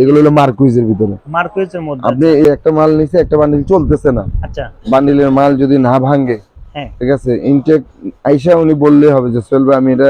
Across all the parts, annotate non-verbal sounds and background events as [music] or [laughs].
এগুলো হলো মার্কুইজের ভিতরে। মার্কুইজের মধ্যে। আপনি একটা মাল নিছে একটা বান্ডিল চলতেছে না। আচ্ছা। বান্ডিলের মাল যদি না ভাঙে হ্যাঁ। ঠিক আছে? ইনটেক আইসা উনি বললে হবে যে সোহেল ভাই আমি এটা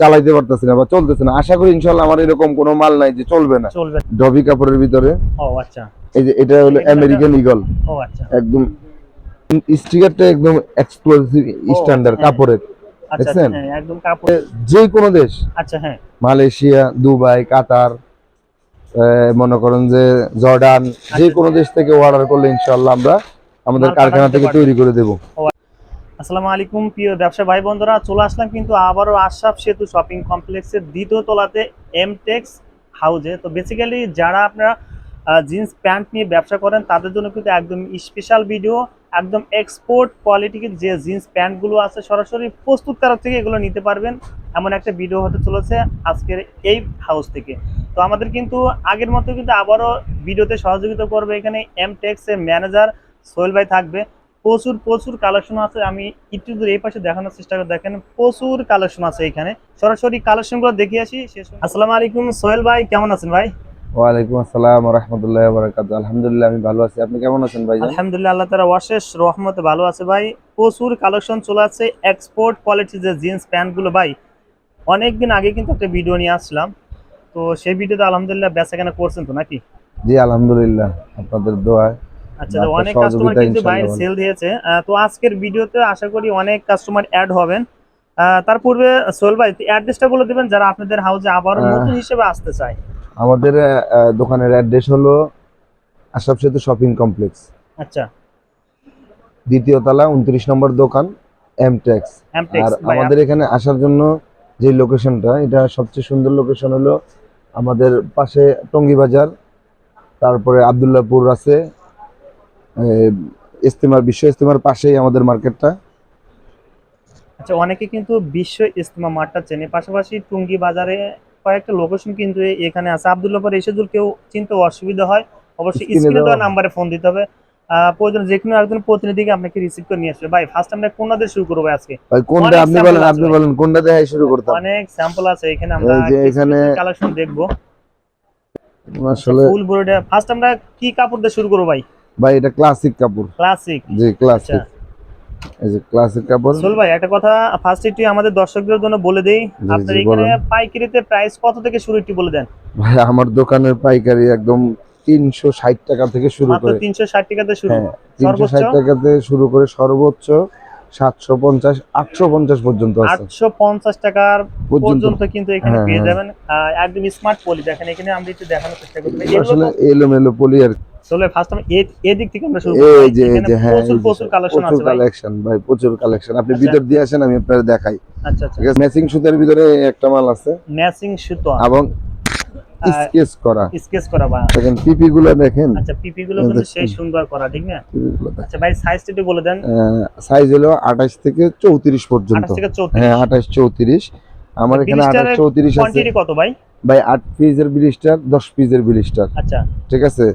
চালাইতে পারতেছি না বা চলতেছে না। আশা করি ইনশাল্লাহ আমার এরকম কোনো মাল নাই যে চলবে না। চলবে ডবি কাপড়ের ভিতরে। ও আচ্ছা। এই যে এটা হলো আমেরিকান ইগল ও আচ্ছা। একদম স্টিকারটা একদম এক্সক্লুসিভ স্ট্যান্ডার্ড। কাপড়ের। আচ্ছা দেখছেন? হ্যাঁ একদম কাপড় যে কোনো দেশ। আচ্ছা হ্যাঁ। Malaysia Dubai Qatar. মনে করেন যে জর্ডান যে কোনো দেশ থেকে অর্ডার করলে ইনশাল্লাহ আমরা আমাদের কারখানা থেকে তৈরি করে দেব। আসসালামু আলাইকুম প্রিয় ব্যবসা ভাই বন্ধুরা চলে আসলাম কিন্তু আবারও আশরাফ সেতু শপিং কমপ্লেক্সের দ্বিতীয় তলাতে এমটেক্স হাউজে তো বেসিক্যালি যারা আপনারা জিন্স প্যান্ট নিয়ে ব্যবসা করেন, তাদের জন্য কিন্তু একদম স্পেশাল ভিডিও একদম এক্সপোর্ট কোয়ালিটির যে জিন্স প্যান্টগুলো আছে, সরাসরি প্রস্তুত প্রস্তুতকারক থেকে এগুলো নিতে পারবেন। এমন একটা ভিডিও হতে চলেছে আজকের এই হাউস থেকে। তো আমাদের কিন্তু আগের মতো কিন্তু আবারও ভিডিওতে সহযোগিতা করবে এখানে এমটেক্সের ম্যানেজার সোহেল ভাই থাকবে। প্রচুর প্রচুর কালেকশন আছে। আমি একটু দূর এই পাশে দেখানোর চেষ্টা করে দেখেন, প্রচুর কালেকশন আছে এখানে। সরাসরি কালেকশনগুলো দেখে আসি। আসসালামু আলাইকুম সোহেল ভাই, কেমন আছেন ভাই? ওয়ালাইকুম আসসালাম রহমতুল্লাহ বারাকাত আলহামদুলিল্লাহ আমি ভালো আছি। আপনি কেমন আছেন ভাই আলহামদুলিল্লাহ আল্লাহ তারা অশেষ রহমতে ভালো আছে ভাই। প্রচুর কালেকশন চলে আসছে এক্সপোর্ট কোয়ালিটির যে জিন্স প্যান্টগুলো ভাই। অনেকদিন আগে কিন্তু একটা ভিডিও নিয়ে আসলাম তো সেই ভিডিওতে আলহামদুলিল্লাহ বেচা কেনা করছেন তো নাকি? জি আলহামদুলিল্লাহ আপনাদের দোয়ায়। আচ্ছা অনেক কাস্টমার কিন্তু ভাই সেল দিয়েছে। তো আজকের ভিডিওতে আশা করি অনেক কাস্টমার অ্যাড হবেন। তার পূর্বে সোহেল ভাই অ্যাড্রেসটা বলে দিবেন যারা আপনাদের হাউসে আবার নতুন হিসেবে আসতে চায়। আমাদের দোকানের অ্যাড্রেস হলো আশরাফ সেতু শপিং কমপ্লেক্স আচ্ছা। দ্বিতীয় তলা উনত্রিশ নম্বর দোকান এমটেক্স আর আমাদের এখানে আসার জন্য যে লোকেশনটা এটা সবচেয়ে সুন্দর লোকেশন হলো আমাদের পাশে টঙ্গী বাজার তারপরে আবদুল্লাহপুর আছে ইস্তেমার বিশ্ব ইস্তেমার পাশেই আমাদের মার্কেটটা আচ্ছা অনেকে কিন্তু বিশ্ব ইস্তেমা মাঠটা চেনে। পাশাপাশি টুঙ্গি বাজারে কয়েকটা লোকেশন কিন্তু এখানে আছে। আবদুল্লাপুর এসে যদি কেউ চিনতে অসুবিধা হয় অবশ্যই স্ক্রিনে দেওয়া। নাম্বারে ফোন দিতে হবে। প্রয়োজন যে কোনো একজন প্রতিনিধিকে আপনাকে রিসিভ করে নিয়ে আসবে। ভাই ফার্স্ট আমরা কোনটা দিয়ে শুরু করব আজকে? ভাই কোনটা? আপনি বলেন আপনি। বলেন কোনটা দেখাই শুরু করতাম? অনেক স্যাম্পল আছে। এখানে আমরা যে এখানে- কালেকশন দেখব। আসলে ফুল বোর্ডে ফার্স্ট আমরা কি কাপড় দিয়ে শুরু করব ভাই? ভাই এটা ক্লাসিক কাপড়। ক্লাসিক জি ক্লাসিক এই যে ক্লাসিক কাপড়। সোল ভাই একটা কথা ফার্স্ট একটু আমাদের দর্শকদের জন্য বলে দেই। আপনার এখানে পাইকারিতে প্রাইস কত থেকে শুরু একটু বলে দেন? ভাই আমার দোকানের পাইকারি একদম তিনশো ষাট টাকা থেকে শুরু করে। তিনশো ষাট টাকাতে শুরু। হ্যাঁ তিনশো ষাট? টাকাতে শুরু করে সর্বোচ্চ। সাতশো পঞ্চাশ আটশো পঞ্চাশ পর্যন্ত আটশো পঞ্চাশ টাকার পর্যন্ত। পর্যন্ত কিন্তু এখানে হ্যাঁ, পেয়ে হ্যাঁ। যাবেন। একদম স্মার্ট পলি দেখেন এখানে আমরা একটু দেখানোর চেষ্টা আসলে এলোমেলো পলি আর চলে ফার্স্ট আমি এ- এদিক থেকে আমরা শুরু এই এই যে হ্যাঁ প্রচুর প্রচুর কালেকশন আছে কালেকশন ভাই প্রচুর কালেকশন আপনি আচ্ছা। ভিতর দিয়ে আসেন আমি আপনার দেখাই। আচ্ছা আচ্ছা। ম্যাচিং সুতার ভিতরে একটা মাল আছে। ম্যাচিং সুতো। এবং স্কেচ করা। স্কেচ করা বা দেখেন পিপি গুলো দেখেন। আচ্ছা পিপি গুলো কিন্তু সেই সুন্দর করা ঠিক না। আচ্ছা ভাই সাইজটা একটু বলে দেন। সাইজ হলো আঠাশ থেকে চৌত্রিশ পর্যন্ত। আঠাশ থেকে চৌত্রিশ। হ্যাঁ আঠাশ চৌত্রিশ। আমার এখানে আঠাশ ব্লিস্টারের চৌত্রিশ আছে। কোয়ান্টিটি কত ভাই? ভাই আট পিসের ব্লিস্টার দশ পিসের ব্লিস্টার। আচ্ছা। ঠিক আছে?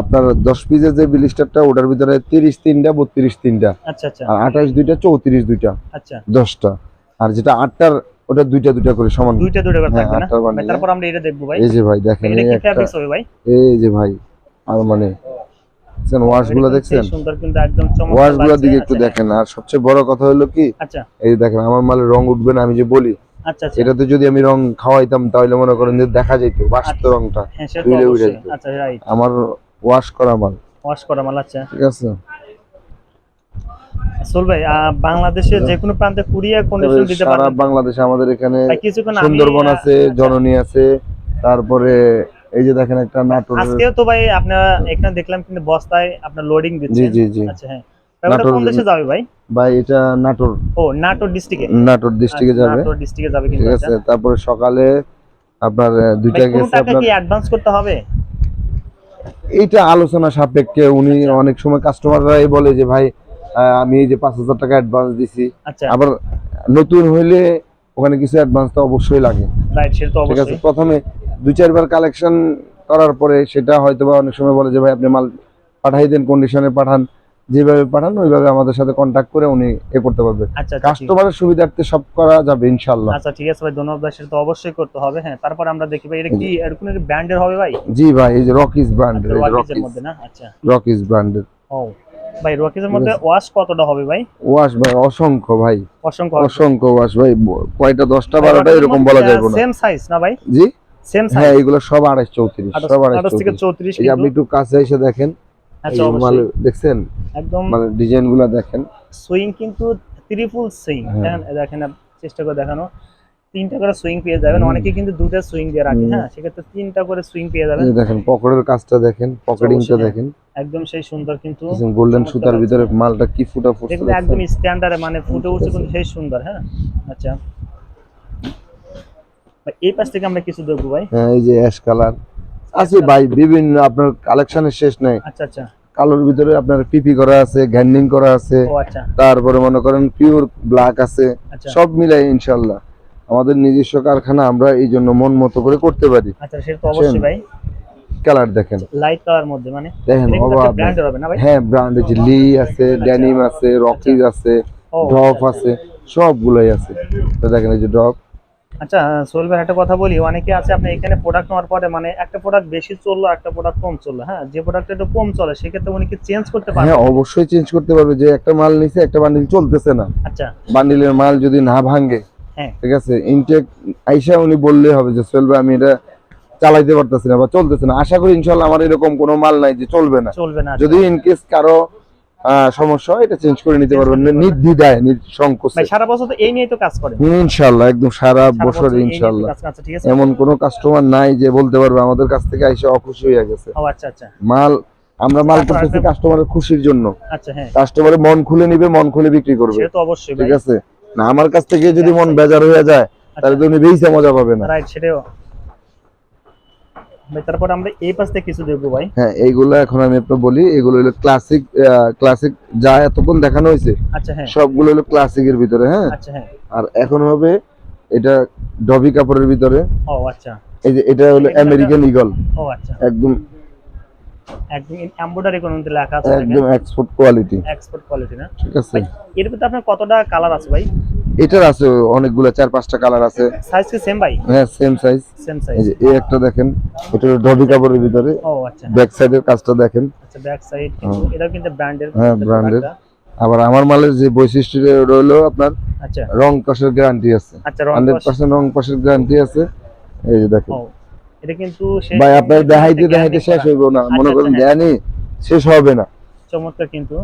আপনার দশ পিসের যে ব্লিস্টারটা ওটার ভিতরে তিরিশ তিনটা বত্রিশ তিনটা। আচ্ছা আচ্ছা। আর আঠাশ দুইটা চৌত্রিশ দুইটা। আচ্ছা। দশটা। আর যেটা আটটার ওটা দুইটা দুইটা করে সমান। দুইটা দুইটা করে হ্যাঁ, থাকবে না? তারপর আমরা এটা দেখব ভাই। এই যে ভাই দেখেন এটা কি ফ্যাব্রিক্স হবে ভাই? এই যে ভাই আর মানে ওয়াশগুলো দেখছেন? সুন্দর কিন্তু একদম চমৎকার ওয়াশ লাগছে। দিকে একটু আচ্ছা, দেখেন আর সবচেয়ে বড় কথা হলো কি আচ্ছা। এই দেখেন আমার মালের রং উঠবে না আমি যে বলি আচ্ছা আচ্ছা। এটাতে যদি আমি রং খাওয়াইতাম তাহলে মনে করেন যে দেখা যেত বাসত রংটা হ্যাঁ সেটা তো ধুইলে উঠে আচ্ছা রাইট আমার ওয়াশ করা মাল। ওয়াশ করা মাল আচ্ছা। ঠিক আছে? সোল ভাই যে কোনো প্রান্তে কুরিয়ার কন্ডিশন তবে দিতে সারা বাংলাদেশে আমাদের এখানে সুন্দরবন আছে আচ্ছা, জননী আছে তারপরে এই যে দেখেন একটা নাটোর আজকেও তো ভাই আপনারা এখানে দেখলাম কিন্তু বস্তায় আপনার লোডিং জি জি জি। আচ্ছা হ্যাঁ। ভাই, নাটোর- কোন দেশে যাবে ভাই? ভাই এটা নাটোর। ও নাটোর ডিস্ট্রিক্টে নাটোর ডিস্ট্রিক্টে যাবে। নাটোর ডিস্ট্রিক্টে যাবে ঠিক আছে আচ্ছা তারপরে সকালে আপনার দুইটা গেছে আপনার কি অ্যাডভান্স করতে হবে? এইটা আলোচনা সাপেক্ষে উনি অনেক সময় কাস্টমাররাই বলে যে ভাই আমি এই যে পাঁচ হাজার টাকা অ্যাডভান্স দিছি। আচ্ছা। আবার নতুন হইলে ওখানে কিছু অ্যাডভান্স তো অবশ্যই লাগে। ঠিক আছে? প্রথমে দুই চারবার কালেকশন করার পরে সেটা হয়তো বা অনেক সময় বলে যে ভাই আপনি মাল পাঠাই দেন কন্ডিশনে পাঠান। যেভাবে পাঠান ওইভাবে আমাদের সাথে কন্ট্যাক্ট করে উনি এ করতে পারবে। আচ্ছা আচ্ছা, কাস্টমারের সুবিধার্থে সব করা যাবে ইনশাল্লাহ আচ্ছা ঠিক আছে ভাই ধন্যবাদ ভাই সেটা তো অবশ্যই করতে হবে। হ্যাঁ তারপর আমরা দেখি ভাই এটা কি এরকম ব্র্যান্ডের হবে ভাই? জি ভাই এই যে রকিস ব্র্যান্ডের রকিস মধ্যে না? আচ্ছা। রকিস ব্র্যান্ডের ও। ভাই রকিজের মধ্যে ওয়াশ কতটা হবে ভাই? ওয়াশ ভাই অসংখ্য ভাই। অসংখ্য অসংখ্য ওয়াশ ভাই কয়টা দশটা বারোটা এরকম বলা না সেম সাইজ না ভাই? জি? সেম হ্যাঁ এগুলো সব আড়াইশ চৌত্রিশ সব আড়াইশ আঠাশ থেকে চৌত্রিশ। চৌত্রিশ এই আপনি একটু কাছে এসে দেখেন আচ্ছা অবশ্যই। দেখছেন? একদম মানে ডিজাইনগুলা দেখেন। সুইং কিন্তু ত্রিপুল সুইং। হ্যাঁ। দেখেন চেষ্টা করে দেখানো। তিনটা করে সুইং পেয়ে যাবেন। অনেকে কিন্তু দুটো সুইং দিয়ে রাখে হ্যাঁ? সেক্ষেত্রে তিনটা করে সুইং পেয়ে যাবেন। দেখেন পকেটের কাজটা দেখেন পকেটিংটা হ্যাঁ। দেখেন। একদম সেই সুন্দর কিন্তু গোল্ডেন সুতার ভিতরে মালটা কি ফুটা ফুটছে দেখুন একদম স্ট্যান্ডার্ডে মানে ফুটে উঠছে কিন্তু সেই সুন্দর হ্যাঁ? আচ্ছা। এই পাশ থেকে আমরা কিছু দেখব ভাই। হ্যাঁ এই যে অ্যাশ কালার আছে ভাই বিভিন্ন আপনার কালেকশনের শেষ নাই। আচ্ছা আচ্ছা। কালোর ভিতরে আপনার পিপি করা আছে গ্যান্ডিং করা আছে। আচ্ছা। তারপরে মনে করেন পিওর ব্ল্যাক আছে। আচ্ছা। সব মিলাই ইনশাল্লাহ। আমাদের নিজস্ব কারখানা আমরা এই জন্য মন মতো করে করতে পারি। আচ্ছা সেটা তো অবশ্যই ভাই। কালার দেখেন। লাইট কালার মধ্যে মানে দেখেন অভাব হবে না ভাই? হ্যাঁ ব্র্যান্ড আছে লি আছে ড্যানিম আছে রকিজ আছে ড্রপ আছে সবগুলাই আছে। তো দেখেন এই যে ড্রপ আচ্ছা সোহেল ভাই একটা কথা বলি। অনেকে আছে আপনি এখানে প্রোডাক্ট নেওয়ার পরে মানে একটা প্রোডাক্ট বেশি চলল একটা প্রোডাক্ট কম চলল। হ্যাঁ যে প্রোডাক্ট একটু কম চলে সেক্ষেত্রে উনি কি চেঞ্জ করতে পারবে? হ্যাঁ অবশ্যই চেঞ্জ করতে পারবে। যে একটা মাল নিছে একটা বান্ডিল চলতেছে না। আচ্ছা। বান্ডিলের মাল যদি না ভাঙে। ঠিক আছে? ইনটেক আইসা উনি বললে হবে যে সোহেল ভাই আমি এটা চালাইতে পারতেছি না বা চলতেছে না। আশা করি ইনশাল্লাহ আমার এরকম কোনো মাল নাই যে চলবে না। চলবে না যদি ইনকেস কারও সমস্যা এটা চেঞ্জ করে নিতে পারবেন। নির্দ্বিধায় সংকোচে। ভাই সারা বছর তো এই নিয়ে তো কাজ করে ইনশাল্লাহ একদম সারা বছর। আচ্ছা আছে এমন কোনো কাস্টমার নাই যে বলতে পারবে আমাদের কাছ থেকে আইসা অখুশি হয়ে গেছে। ও আচ্ছা আচ্ছা। মাল আমরা মাল তারপর করতেছি কাস্টমারের খুশির জন্য। আচ্ছা হ্যাঁ। কাস্টমারের মন খুলে নিবে মন খুলে বিক্রি করবে। সে তো অবশ্যই ঠিক আছে? না আমার কাছ থেকে যদি মন বেজার হয়ে যায় তাহলে তো উনি বেইসা মজা পাবে না রাইট সেটাও তারপর আমরা এই পাশ থেকে কিছু দেখব ভাই। হ্যাঁ এইগুলো এখন আমি একটু বলি এগুলো হলো ক্লাসিক ক্লাসিক যা এতক্ষণ দেখানো হয়েছে আচ্ছা হ্যাঁ। সবগুলো হলো ক্লাসিকের ভিতরে হ্যাঁ। আচ্ছা হ্যাঁ। আর এখন হবে এটা ডবি কাপড়ের ভিতরে। ও আচ্ছা। এই যে এটা হলো আমেরিকান ইগল ও আচ্ছা। একদম এমব্রয়ডারি কোনো মধ্যে লেখা আছে একদম এক্সপোর্ট কোয়ালিটি এক্সপোর্ট কোয়ালিটি না? ঠিক আছে। এর ভিতরে আপনার কতটা কালার আছে ভাই? এটার আছে অনেকগুলো চার পাঁচটা কালার আছে। সাইজ কি সেম ভাই? হ্যাঁ সেম সাইজ সেম সাইজ এই একটা দেখেন এটা ডবি কাপড়ের ভিতরে। ও আচ্ছা। ব্যাক সাইডের কাজটা দেখেন। আচ্ছা ব্যাক সাইড কিন্তু এটাও কিন্তু ব্র্যান্ডের হ্যাঁ, branded। আবার আমার মালের যে বৈশিষ্ট্য রইল আপনার আচ্ছা। রং কষের গ্যারান্টি আছে। আচ্ছা রং হান্ড্রেড কস- পার্সেন্ট রং কষের গ্যারান্টি আছে। এই যে দেখেন। এটা কিন্তু ভাই আপনার দেখাইতে দেখাইতে শেষ হইব না। আচ্ছা, মনে করেন আচ্ছা, হ্যাঁ। শেষ হবে না। চমৎকার কিন্তু।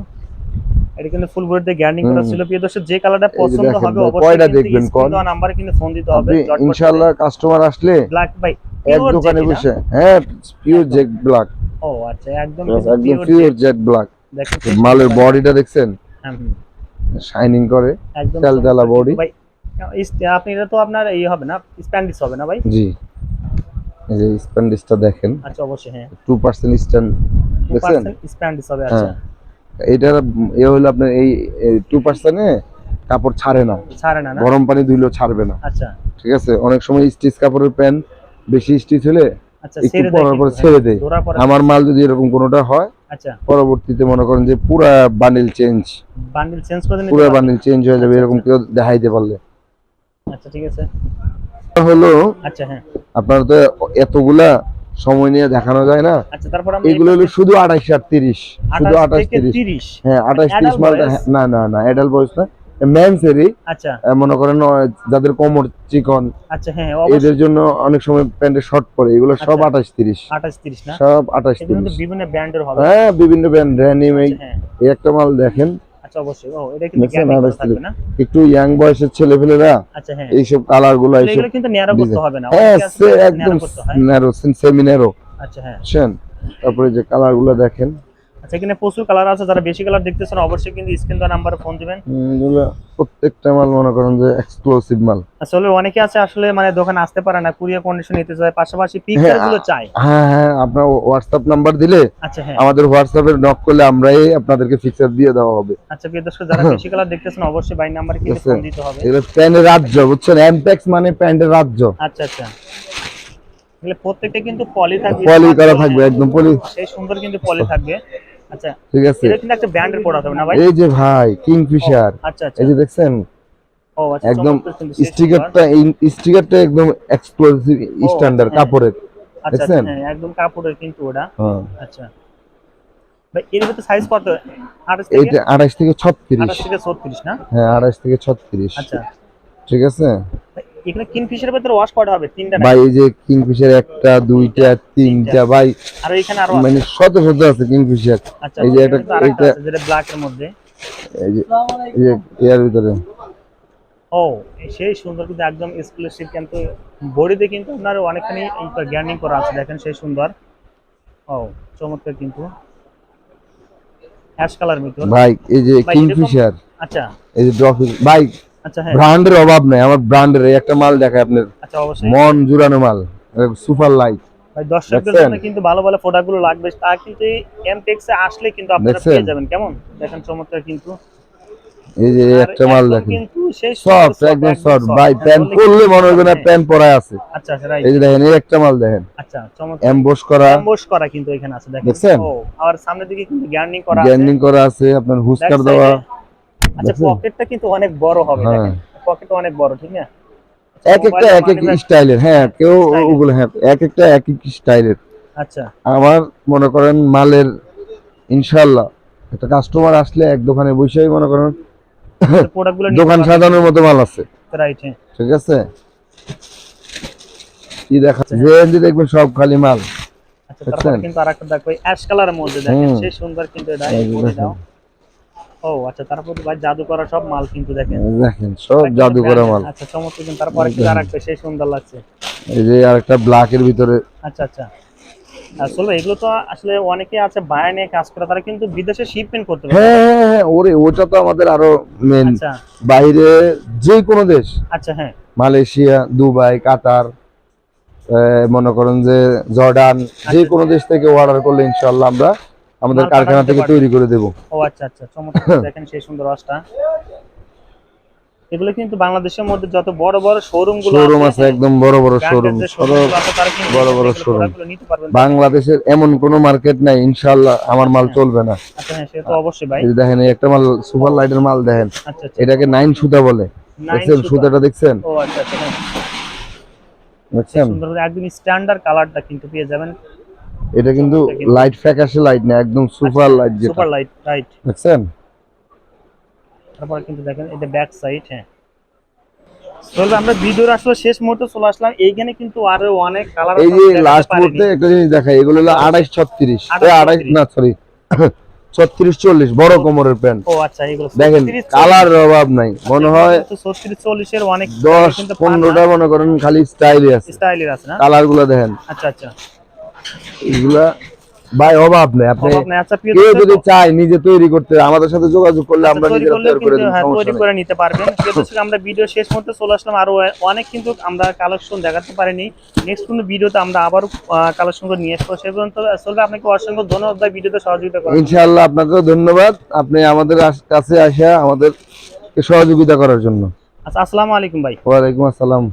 এটা কিন্তু ফুল গ্যারান্টি করা ছিল। প্রিয় দর্শক যে কালারটা পছন্দ হবে অবশ্যই কয়টা দেখবেন কোন? নাম্বারে কিন্তু ফোন দিতে হবে। ইনশাআল্লাহ কাস্টমার আসলে ব্ল্যাক ভাই এক দোকানে বসে হ্যাঁ পিওর ব্ল্যাক ও আচ্ছা একদম একদম পিওর ব্ল্যাক দেখেন মালের বডিটা দেখছেন? হ্যাঁ, শাইনিং করে একদম তেলতেলা চমৎকার body। কিন্তু ভাই আপনি এটা তো আপনার এই হবে না স্প্যান্ডিস হবে না ভাই? জি। এই যে স্প্যান্ডিসটা দেখেন। আচ্ছা অবশ্যই হ্যাঁ। টু পার্সেন্ট স্ট্যান্ড দেখছেন? স্প্যান্ডিস হবে আচ্ছা। হ্যাঁ। এটার এ হলো আপনার এই টু পার্সেন্টে কাপড় ছাড়ে না। ছাড়ে না গরম পানি ধুইলেও ছাড়বে না। আচ্ছা। ঠিক আছে? অনেক সময় স্টিচ কাপড়ের প্যান্ট বেশি স্টিচ হলে আচ্ছা একটু ছেড়ে পরার দেয় পরে ছেড়ে দেয়। আমার মাল যদি এরকম কোনোটা হয় আচ্ছা। পরবর্তীতে মনে করেন যে পুরা বান্ডিল চেঞ্জ বান্ডিল চেঞ্জ করে পুরো পুরা বান্ডিল চেঞ্জ হয়ে যাবে আচ্ছা, এরকম কেউ দেখাইতে পারলে। আচ্ছা ঠিক আছে। হলো আচ্ছা হ্যাঁ। আপনার তো এতগুলা সময় নিয়ে দেখানো যায় না। আচ্ছা তারপর আমরা এগুলো হলো শুধু আঠাশ আর তিরিশ। শুধু আঠাশ থেকে তিরিশ। 30 হ্যাঁ আঠাশ তিরিশ Adult মালটা boys? হ্যাঁ, না না না অ্যাডাল বয়স না। আচ্ছা। মনে করেন যাদের কোমর চিকন আচ্ছা হ্যাঁ এদের জন্য অনেক সময় প্যান্টে শর্ট পরে। এগুলো সব। আঠাশ তিরিশ। 28 30 না? সব আঠাশ তিরিশ। বিভিন্ন ব্র্যান্ডের হবে। হ্যাঁ বিভিন্ন ব্র্যান্ড হ্যাঁ। এই একটা মাল দেখেন। আচ্ছা অবশ্যই। ও এটা কিন্তু দেখছেন, থাকবে না? একটু ইয়াং বয়সের ছেলেপেলেরা আচ্ছা হ্যাঁ। এইসব কালারগুলো এইসব কিন্তু ন্যারো করতে হবে না। হ্যাঁ একদম ন্যারো সেমি ন্যারো আচ্ছা হ্যাঁ। তারপরে যে কালারগুলো দেখেন। আচ্ছা এখানে প্রচুর কালার আছে যারা বেশি কালার দেখতেছেন অবশ্যই কিন্তু স্ক্রিন দেওয়া নাম্বারে ফোন দিবেন। প্রত্যেকটা মাল মনে করেন যে এক্সক্লুসিভ মাল। আসলে অনেকে আছে আসলে মানে দোকানে আসতে পারে না কুরিয়ার কন্ডিশন নিতে চায় পাশাপাশি হ্যাঁ, পিকচারগুলো চাই হ্যাঁ হ্যাঁ আপনার হোয়াটসঅ্যাপ নাম্বার দিলে আচ্ছা হ্যাঁ। আমাদের হোয়াটসঅ্যাপে নক করলে আমরাই আপনাদেরকে ফিক্সার দিয়ে দেওয়া হবে। আচ্ছা প্রিয় দর্শক যারা বেশি কালার দেখতেছেন অবশ্যই বাই নাম্বারে কিন্তু ফোন দিতে হবে। প্যান্টের রাজ্য বুঝছেন? এমপ্যাক্স মানে প্যান্টের রাজ্য। আচ্ছা আচ্ছা। প্রত্যেকটা কিন্তু পলি থাকবে। পলি করা থাকবে একদম পলি সেই সুন্দর কিন্তু পলি থাকবে। আচ্ছা ঠিক আছে। এটা কিন্তু একটা ব্র্যান্ডের প্রোডাক্ট হবে না ভাই? এই যে ভাই কিংফিশার আচ্ছা আচ্ছা। এই যে দেখছেন? ও আচ্ছা একদম। স্টিকারটা এই স্টিকারটা একদম এক্সক্লুসিভ স্ট্যান্ডার্ড। কাপড়ের। আচ্ছা আচ্ছা, দেখছেন? হ্যাঁ, একদম কাপড়ের কিন্তু ওটা। হ্যাঁ। আচ্ছা। ভাই এর ভিতরে সাইজ কত? 28 থেকে? এইটা আঠাশ থেকে 28 থেকে 36 না? হ্যাঁ আঠাশ থেকে 36 আচ্ছা। ঠিক আছে? এখানে কিংফিশারের ভিতরে ওয়াশ করা হবে তিনটা ভাই এই যে কিংফিশার একটা দুইটা তিনটা ভাই আর এখানে আরও মানে শত শত আছে কিংফিশার। আচ্ছা এই যে একটা- আছে যেটা ব্ল্যাক এর মধ্যে। এই যে এর ভিতরে। ও সেই সুন্দর কিন্তু একদম এক্সক্লুসিভ কিন্তু বডিতে কিন্তু আপনার অনেকখানি গ্যার্নিং করা আছে। দেখেন সেই সুন্দর। ও চমৎকার কিন্তু। অ্যাশ কালার ভিতর ভাই এই যে কিংফিশার। আচ্ছা। এই যে ড্রফি ভাই ব্র্যান্ডের অভাব নাই আমার ব্র্যান্ডের একটা মাল দেখায় আপনার আচ্ছা মন জুড়ানো মাল সুপার লাইট ভাই দর্শকদের জন্য কিন্তু ভালো ভালো লাগবে তা কিন্তু এমটেক্স আসলে কিন্তু আপনারা পেয়ে যাবেন কেমন? দেখেন চমৎকার কিন্তু। এই যে একটা মাল একদম দেখেন। কিন্তু সেই সফট একদম soft, সফট ভাই হ্যাঁ, করলে মনে হবে না হ্যাঁ। পরায় আছে। আচ্ছা আচ্ছা রাইট এই যে দেখেন এই একটা মাল দেখেন। আচ্ছা চমৎকার। এমবোস করা। কিন্তু এখানে আছে দেখেন। দেখছেন? আর সামনের দিকে কিন্তু করা আছে। গ্যান্ডিং করা আছে আপনার হুস্কার দেওয়া। আচ্ছা পকেটটা কিন্তু অনেক বড় হবে হ্যাঁ। দেখেন। পকেটটা অনেক বড় ঠিক না? এক একটা এক এক স্টাইলের হ্যাঁ কেউ ওগুলো হ্যাঁ এক একটা এক এক স্টাইলের। আচ্ছা। আমার মনে করেন মালের ইনশাল্লাহ একটা কাস্টমার আসলে এক দোকানে বসেই মনে করেন দোকান সাজানোর মতো মাল আছে। হ্যাঁ। ঠিক আছে? কি দেখা যে দেখবেন সব খালি মাল। আচ্ছা তারপরে? কিন্তু আরেকটা দেখো অ্যাশ কালারের মধ্যে দেখেন সেই সুন্দর কিন্তু এটা। দাও। ও আচ্ছা তারপর ভাই জাদু করা সব মাল কিন্তু দেখেন। দেখেন সব জাদু করা মাল। আচ্ছা চমৎকার কিন্তু তারপরে দেখেন। আরেকটা সেই সুন্দর লাগছে। এই যে আরেকটা ভিতরে। আচ্ছা আচ্ছা। আসলে এগুলো তো আসলে অনেকে আছে বাইরে নিয়ে কাজ করে তারা কিন্তু বিদেশে শিপমেন্ট করতে পারে। হ্যাঁ হ্যাঁ হ্যাঁ ওরে ওটা তো আমাদের আরও মেন আচ্ছা। বাইরে যে কোনো দেশ। আচ্ছা হ্যাঁ। মালয়েশিয়া দুবাই কাতার মনে করেন যে জর্ডান যে কোনো দেশ থেকে অর্ডার করলে ইনশাল্লাহ আমরা আমাদের কারখানা থেকে তৈরি করে দেব। ও আচ্ছা আচ্ছা চমৎকার। [laughs] দেখেন সেই সুন্দর রসটা। এগুলো কিন্তু বাংলাদেশের মধ্যে যত বড় বড় শোরুমগুলো শোরুম আছে একদম বড় বড় শোরুম বড় বড় পারবেন বাংলাদেশের এমন কোনো মার্কেট নাই ইনশাল্লাহ আমার মাল চলবে না। আচ্ছা হ্যাঁ সে তো অবশ্যই ভাই। এই দেখেন এই একটা মাল সুপার লাইটের মাল দেখেন। আচ্ছা আচ্ছা এটাকে নাইন সুতা বলে। দেখছেন সুতা। সুতাটা দেখছেন? ও আচ্ছা আচ্ছা হ্যাঁ। দেখছেন? সুন্দর একদম স্ট্যান্ডার্ড কালারটা কিন্তু পেয়ে যাবেন। এটা কিন্তু লাইট ফ্যাকাশে লাইট না একদম সুপার লাইট যেটা। সুপার লাইট রাইট দেখছেন? তারপর কিন্তু দেখেন এটা ব্যাক সাইড হ্যাঁ। চলবে আমরা ভিডিওর আসলে শেষ মুহূর্তে চলে আসলাম। এইখানে কিন্তু আরও অনেক কালার এই যে লাস্ট মুহূর্তে একটা জিনিস দেখাই এগুলো হলো আড়াইশ ছত্রিশ। আড়াইশ না সরি [laughs] ছত্রিশ চল্লিশ বড় কোমরের প্যান্ট ও আচ্ছা এগুলো দেখেন কালার অভাব নাই। মনে হয় ছত্রিশ চল্লিশের অনেক দশ কিন্তু পনেরোটা মনে করেন খালি স্টাইলে আছে। স্টাইলের আছে না? কালারগুলো দেখেন। আচ্ছা আচ্ছা। এগুলা ভাই অভাব নেই। আপনি। আচ্ছা কেউ যদি চায় নিজে তৈরি করতে আমাদের সাথে যোগাযোগ করলে আমরা তৈরি নিজেরা তৈরি করে হ্যাঁ তৈরি করে নিতে পারবেন। [laughs] দর্শক, আমরা ভিডিও শেষ মুহূর্তে চলে আসলাম। আরও অনেক কিন্তু আমরা কালেকশন দেখাতে পারিনি। নেক্সট কোনো ভিডিওতে আমরা আবারও কালেকশন করে নিয়ে আসব। সে পর্যন্ত আসলে আপনাকে অসংখ্য ধন্যবাদ ভাই ভিডিওতে সহযোগিতা করার জন্য। ইনশাআল্লাহ আপনাকেও ধন্যবাদ। আপনি আমাদের কাছে আসা আমাদেরকে সহযোগিতা করার জন্য। আচ্ছা আসসালামু আলাইকুম ভাই। ওয়ালাইকুম আসসালাম।